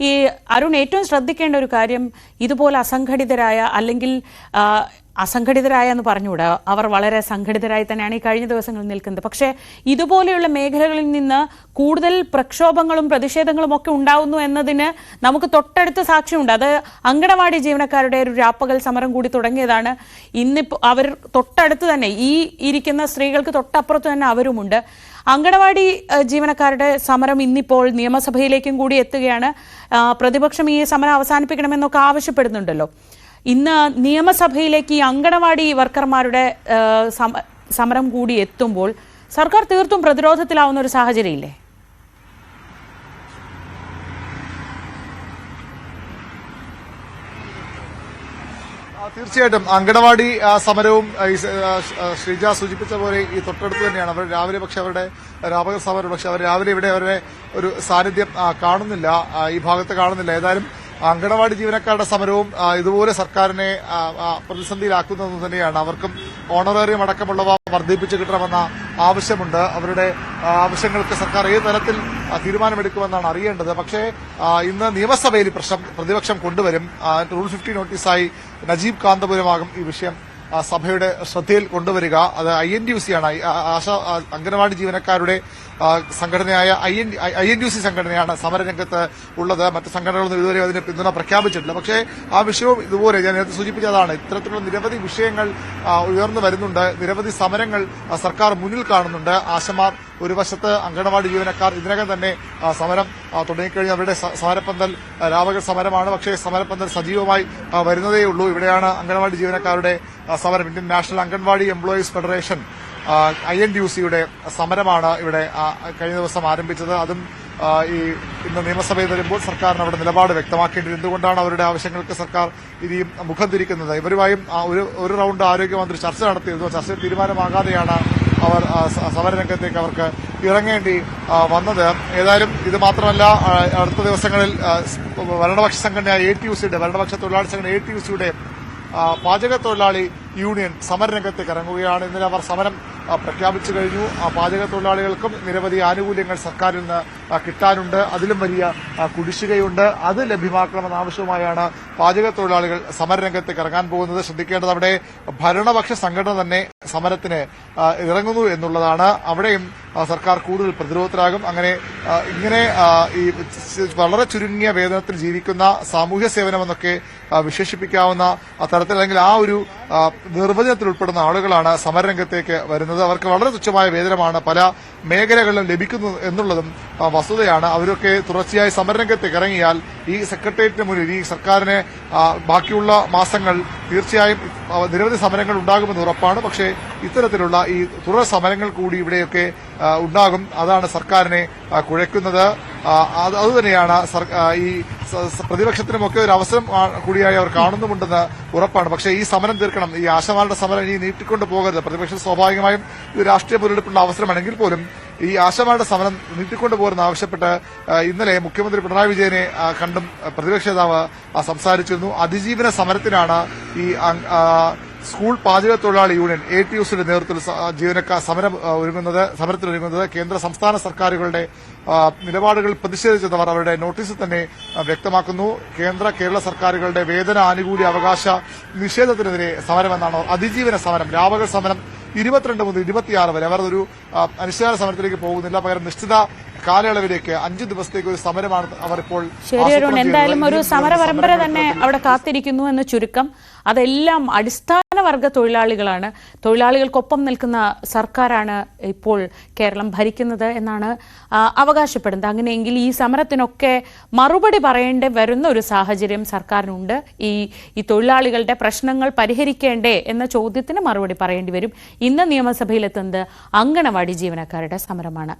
ഈ അരുൺ ഏറ്റവും ശ്രദ്ധിക്കേണ്ട ഒരു കാര്യം ഇതുപോലെ അസംഘടിതരായ അല്ലെങ്കിൽ അസംഘടിതരായ എന്ന് പറഞ്ഞുകൂടാ? അവർ വളരെ സംഘടിതരായി തന്നെയാണ് ഈ കഴിഞ്ഞ ദിവസങ്ങളിൽ നിൽക്കുന്നത്. പക്ഷേ ഇതുപോലെയുള്ള മേഖലകളിൽ നിന്ന് കൂടുതൽ പ്രക്ഷോഭങ്ങളും പ്രതിഷേധങ്ങളും ഒക്കെ ഉണ്ടാവുന്നു എന്നതിന് നമുക്ക് തൊട്ടടുത്ത സാക്ഷ്യമുണ്ട്. അത് അങ്കണവാടി ജീവനക്കാരുടെ ഒരു രാപ്പകൽ സമരം കൂടി തുടങ്ങിയതാണ്. ഇന്നിപ്പോൾ അവർ തൊട്ടടുത്ത് തന്നെ ഈ ഇരിക്കുന്ന സ്ത്രീകൾക്ക് തൊട്ടപ്പുറത്ത് തന്നെ അവരുമുണ്ട്. അങ്കണവാടി ജീവനക്കാരുടെ സമരം ഇന്നിപ്പോൾ നിയമസഭയിലേക്കും കൂടി എത്തുകയാണ്. പ്രതിപക്ഷം ഈ സമരം അവസാനിപ്പിക്കണമെന്നൊക്കെ ആവശ്യപ്പെടുന്നുണ്ടല്ലോ. ഇന്ന് നിയമസഭയിലേക്ക് ഈ അങ്കണവാടി വർക്കർമാരുടെ സമരം കൂടി എത്തുമ്പോൾ സർക്കാർ തീർത്തും പ്രതിരോധത്തിലാവുന്ന ഒരു സാഹചര്യമില്ലേ? തീർച്ചയായിട്ടും. അങ്കണവാടി സമരവും ശ്രീജ സൂചിപ്പിച്ച പോലെ ഈ തൊട്ടടുത്ത് തന്നെയാണ്. അവർ രാവിലെ പക്ഷെ അവരുടെ രാപക സമരം പക്ഷെ അവർ രാവിലെ ഇവിടെ അവരുടെ ഒരു സാന്നിധ്യം കാണുന്നില്ല. ഈ ഭാഗത്ത് കാണുന്നില്ല. ഏതായാലും അങ്കണവാടി ജീവനക്കാരുടെ സമരവും ഇതുപോലെ സർക്കാരിനെ പ്രതിസന്ധിയിലാക്കുന്നത് തന്നെയാണ്. അവർക്കും ഓണറേറിയം അടക്കമുള്ളവ വർദ്ധിപ്പിച്ച് കിട്ടണമെന്ന ആവശ്യമുണ്ട്. അവരുടെ ആവശ്യങ്ങൾക്ക് സർക്കാർ ഏത് തരത്തിൽ തീരുമാനമെടുക്കുമെന്നാണ് അറിയേണ്ടത്. പക്ഷേ ഇന്ന് നിയമസഭയിൽ പ്രശ്നം പ്രതിപക്ഷം കൊണ്ടുവരും. റൂൾ ഫിഫ്റ്റി നോട്ടീസായി നജീബ് കാന്തപുരമാകും ഈ വിഷയം സഭയുടെ ശ്രദ്ധയിൽ കൊണ്ടുവരിക. അത് I N D U C ആണ്. ആശ അംഗനവാടി ജീവനക്കാരുടെ സംഘടനയായ I N I N U C സംഘടനയാണ് സമരരംഗത്ത് ഉള്ളത്. മറ്റ് സംഘടനകളൊന്നും ഇതുവരെ അതിന് പിന്തുണ പ്രഖ്യാപിച്ചിട്ടില്ല. പക്ഷേ ആ വിഷയവും ഇതുപോലെ ഞാൻ നേരത്തെ സൂചിപ്പിച്ചതാണ്. ഇത്തരത്തിലുള്ള നിരവധി വിഷയങ്ങൾ ഉയർന്നു വരുന്നുണ്ട്. നിരവധി സമരങ്ങൾ സർക്കാർ മുന്നിൽ കാണുന്നുണ്ട്. ആശമാർ ഒരു വശത്ത് അങ്കണവാടി ജീവനക്കാർ ഇതിനകം തന്നെ സമരം തുടങ്ങിക്കഴിഞ്ഞ് അവരുടെ സമരപ്പന്തൽ രാവകൽ സമരമാണ്. പക്ഷേ സമരപ്പന്തൽ സജീവമായി വരുന്നതേയുള്ളൂ. ഇവിടെയാണ് അങ്കണവാടി ജീവനക്കാരുടെ സമരം. Indian national anganwadi employees federation I N D U സിയുടെ സമരമാണ് ഇവിടെ കഴിഞ്ഞ ദിവസം ആരംഭിച്ചത്. അതും ഈ ഇന്ന് നിയമസഭയിൽ വരുമ്പോൾ സർക്കാരിന് അവിടെ നിലപാട് വ്യക്തമാക്കേണ്ടത് എന്തുകൊണ്ടാണ് അവരുടെ ആവശ്യങ്ങൾക്ക് സർക്കാർ ഇനിയും മുഖം തിരിക്കുന്നത്? ഇവരുമായും ഒരു ഒരു റൗണ്ട് ആരോഗ്യമന്ത്രി ചർച്ച നടത്തിയിരുന്നു. ചർച്ച തീരുമാനമാകാതെയാണ് അവർ സമരരംഗത്തേക്ക് അവർക്ക് ഇറങ്ങേണ്ടി വന്നത്. ഏതായാലും ഇത് മാത്രമല്ല അടുത്ത ദിവസങ്ങളിൽ ഭരണപക്ഷ സംഘടനയായ എ ടി യു സിയുടെ ഭരണപക്ഷ തൊഴിലാളി സംഘടന എ ടി യു സിയുടെ പാചക തൊഴിലാളി യൂണിയൻ സമരരംഗത്തേക്ക് ഇറങ്ങുകയാണ്. ഇന്നലെ അവർ സമരം പ്രഖ്യാപിച്ചു കഴിഞ്ഞു. ആ, പാചക തൊഴിലാളികൾക്കും നിരവധി ആനുകൂല്യങ്ങൾ സർക്കാരിൽ നിന്ന് കിട്ടാനുണ്ട്. അതിലും വലിയ കുടിശ്ശികയുണ്ട്. അത് ലഭ്യമാക്കണമെന്ന ആവശ്യവുമായാണ് പാചക തൊഴിലാളികൾ സമരരംഗത്തേക്ക് ഇറങ്ങാൻ പോകുന്നത്. ശ്രദ്ധിക്കേണ്ടത് അവിടെ ഭരണപക്ഷ സംഘടന തന്നെ സമരത്തിന് ഇറങ്ങുന്നു എന്നുള്ളതാണ്. അവിടെയും സർക്കാർ കൂടുതൽ പ്രതിരോധത്തിലാകും. അങ്ങനെ ഇങ്ങനെ ഈ വളരെ ചുരുങ്ങിയ വേതനത്തിൽ ജീവിക്കുന്ന സാമൂഹ്യ സേവനമെന്നൊക്കെ വിശേഷിപ്പിക്കാവുന്ന തരത്തിൽ അല്ലെങ്കിൽ ആ ഒരു നിർവചനത്തിൽ ഉൾപ്പെടുന്ന ആളുകളാണ് സമരരംഗത്തേക്ക് വരുന്നത്. അവർക്ക് വളരെ തുച്ഛമായ വേതനമാണ് പല മേഖലകളിലും ലഭിക്കുന്നത് എന്നുള്ളതും വസ്തുതയാണ്. അവരൊക്കെ തുടർച്ചയായി സമരരംഗത്തേക്ക് ഇറങ്ങിയാൽ ഈ സെക്രട്ടേറിയറ്റിന് മുന്നിൽ ഈ സർക്കാരിനെ ബാക്കിയുള്ള മാസങ്ങൾ തീർച്ചയായും നിരവധി സമരങ്ങൾ ഉണ്ടാകുമെന്ന് ഉറപ്പാണ്. പക്ഷേ ഇത്തരത്തിലുള്ള ഈ തുടർ സമരങ്ങൾ കൂടി ഇവിടെയൊക്കെ ഉണ്ടാകും. അതാണ് സർക്കാരിനെ കുഴക്കുന്നത് അതുതന്നെയാണ് ഈ പ്രതിപക്ഷത്തിനുമൊക്കെ ഒരു അവസരം കൂടിയായി അവർ കാണുന്നുമുണ്ടെന്ന് ഉറപ്പാണ്. പക്ഷേ ഈ സമരം തീർക്കണം. ഈ ആശമാരുടെ സമരം ഇനി നീട്ടിക്കൊണ്ട് പോകരുത്. പ്രതിപക്ഷം സ്വാഭാവികമായും ഇത് രാഷ്ട്രീയ മുതലെടുപ്പുള്ള അവസരമാണെങ്കിൽ പോലും ഈ ആശമാരുടെ സമരം നീട്ടിക്കൊണ്ടു പോരെന്ന് ആവശ്യപ്പെട്ട് ഇന്നലെ മുഖ്യമന്ത്രി പിണറായി വിജയനെ കണ്ടും പ്രതിപക്ഷ നേതാവ് സംസാരിച്ചിരുന്നു. അതിജീവന സമരത്തിനാണ് ഈ സ്കൂൾ പാചക തൊഴിലാളി യൂണിയൻ എ ടി യുസിന്റെ നേതൃത്വത്തിൽ ജീവനക്കാർ സമരം ഒരുങ്ങുന്നത് സമരത്തിനൊരുങ്ങുന്നത് കേന്ദ്ര സംസ്ഥാന സർക്കാരുകളുടെ നിലപാടുകൾ പ്രതിഷേധിച്ചവർ അവരുടെ നോട്ടീസിൽ തന്നെ വ്യക്തമാക്കുന്നു. കേന്ദ്ര കേരള സർക്കാരുകളുടെ വേതന ആനുകൂല്യ അവകാശ നിഷേധത്തിനെതിരെ സമരമെന്നാണ് അതിജീവന സമരം രാവകൽ സമരം ഇരുപത്തിരണ്ട് മുതൽ ഇരുപത്തിയാറ് വരെ. അവർ ഒരു ആ, അനിശ്ചിത സമരത്തിലേക്ക് പോകുന്നില്ല. പകരം നിശ്ചിത കാലയളവിലേക്ക് അഞ്ച് ദിവസത്തേക്ക് ഒരു സമരമാണ് അവർ ഇപ്പോൾ ശരി അരുൺ. എന്തായാലും ഒരു സമര പരമ്പര തന്നെ അവിടെ കാത്തിരിക്കുന്നു എന്ന് ചുരുക്കം. അതെല്ലാം അടിസ്ഥാന വർഗ തൊഴിലാളികളാണ്. തൊഴിലാളികൾക്കൊപ്പം നിൽക്കുന്ന സർക്കാരാണ് ഇപ്പോൾ കേരളം ഭരിക്കുന്നത് എന്നാണ് അവകാശപ്പെടുന്നത്. അങ്ങനെയെങ്കിൽ ഈ സമരത്തിനൊക്കെ മറുപടി പറയേണ്ടി വരുന്ന ഒരു സാഹചര്യം സർക്കാരിനുണ്ട്. ഈ ഈ തൊഴിലാളികളുടെ പ്രശ്നങ്ങൾ പരിഹരിക്കേണ്ടേ എന്ന ചോദ്യത്തിന് മറുപടി പറയേണ്ടി വരും. ഇന്ന് നിയമസഭയിലെത്തുന്നത് അങ്കണവാടി ജീവനക്കാരുടെ സമരമാണ്.